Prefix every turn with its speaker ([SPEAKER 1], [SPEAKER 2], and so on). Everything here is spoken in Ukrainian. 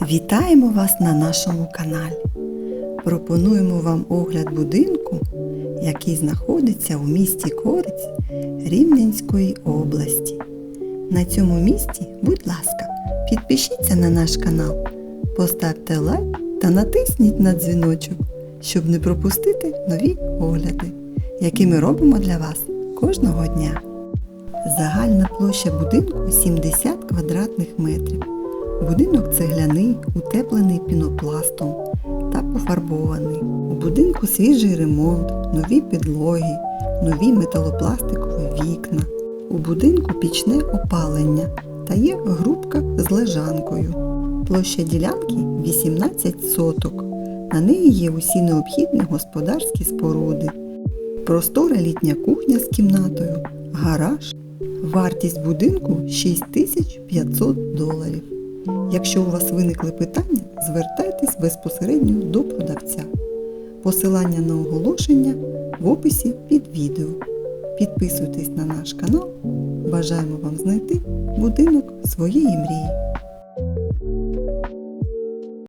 [SPEAKER 1] Вітаємо вас на нашому каналі. Пропонуємо вам огляд будинку, який знаходиться у місті Корець Рівненської області. На цьому місці, будь ласка, підпишіться на наш канал, поставте лайк та натисніть на дзвіночок, щоб не пропустити нові огляди, які ми робимо для вас кожного дня. Загальна площа будинку 70 квадратних метрів. Будинок цегляний, утеплений пінопластом та пофарбований. У будинку свіжий ремонт, нові підлоги, нові металопластикові вікна. У будинку пічне опалення та є грубка з лежанкою. Площа ділянки 18 соток. На неї є усі необхідні господарські споруди. Простора літня кухня з кімнатою, гараж. Вартість будинку 6500 доларів. Якщо у вас виникли питання, звертайтесь безпосередньо до продавця. Посилання на оголошення в описі під відео. Підписуйтесь на наш канал. Бажаємо вам знайти будинок своєї мрії.